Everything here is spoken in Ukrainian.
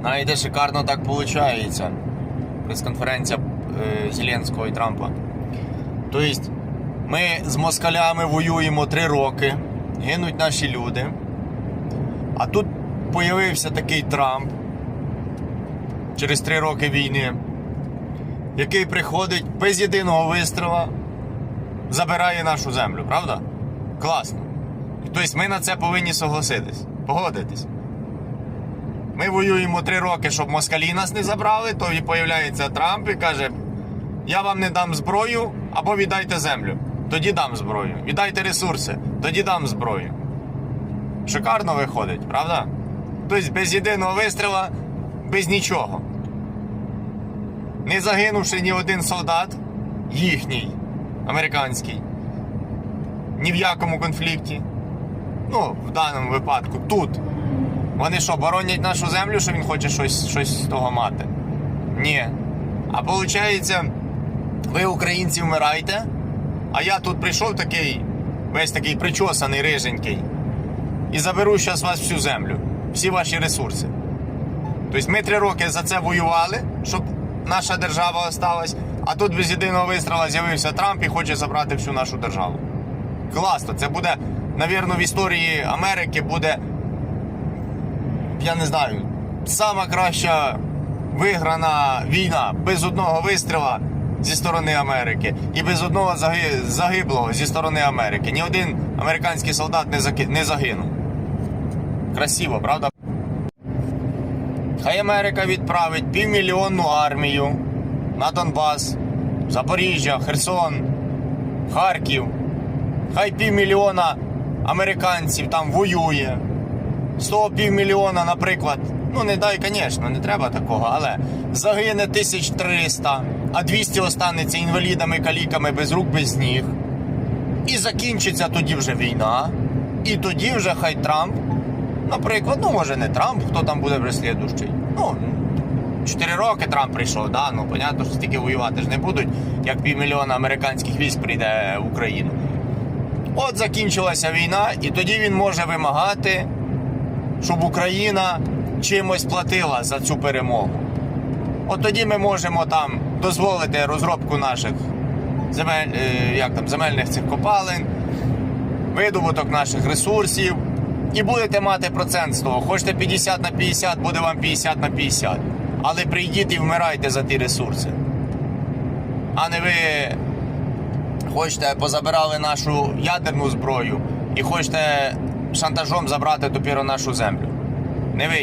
Знаєте, шикарно так виходить. Прес-конференція е, Зеленського і Трампа. Тобто, ми з москалями воюємо три роки, гинуть наші люди. А тут появився такий Трамп через три роки війни, який приходить без єдиного вистріла, забирає нашу землю, правда? Класно. Тобто ми на це повинні согласитись, погодитись. Ми воюємо три роки, щоб москалі нас не забрали, то і появляється Трамп і каже: я вам не дам зброю або віддайте землю. Тоді дам зброю. Віддайте ресурси, тоді дам зброю. Шикарно виходить, правда? Тобто без єдиного вистріла, без нічого. Не загинувши ні один солдат, їхній, американський, ні в якому конфлікті. Ну, в даному випадку, тут. Вони що, боронять нашу землю, що він хоче щось, щось з того мати? Ні. А виходить, ви, українці, вмираєте, а я тут прийшов такий, весь такий причосаний, риженький, і заберу зараз вас всю землю, всі ваші ресурси. Тобто ми три роки за це воювали, щоб наша держава осталась, а тут без єдиного вистріла з'явився Трамп і хоче забрати всю нашу державу. Класно, це буде, навірно, в історії Америки буде я не знаю, сама краща виграна війна без одного вистріла зі сторони Америки і без одного заги- загиблого зі сторони Америки. Ні один американський солдат не загинув. Красиво, правда? Хай Америка відправить півмільйонну армію на Донбас, Запоріжжя, Херсон, Харків. Хай півмільйона американців там воює. З півмільйона, наприклад, ну не дай, звісно, не треба такого, але загине 1300, а 200 останеться інвалідами, каліками без рук, без ніг. І закінчиться тоді вже війна. І тоді вже хай Трамп, наприклад, ну може не Трамп, хто там буде преслідущий. Ну, 4 роки Трамп прийшов, да? ну понятно, що стільки воювати ж не будуть, як півмільйона американських військ прийде в Україну. От закінчилася війна, і тоді він може вимагати щоб Україна чимось платила за цю перемогу. От тоді ми можемо там дозволити розробку наших земель, е, як там, земельних цих копалин, видобуток наших ресурсів. І будете мати процент з того. Хочете 50 на 50, буде вам 50 на 50. Але прийдіть і вмирайте за ті ресурси. А не ви хочете позабирали нашу ядерну зброю і хочете шантажом забрати допіру нашу землю. Не вийде.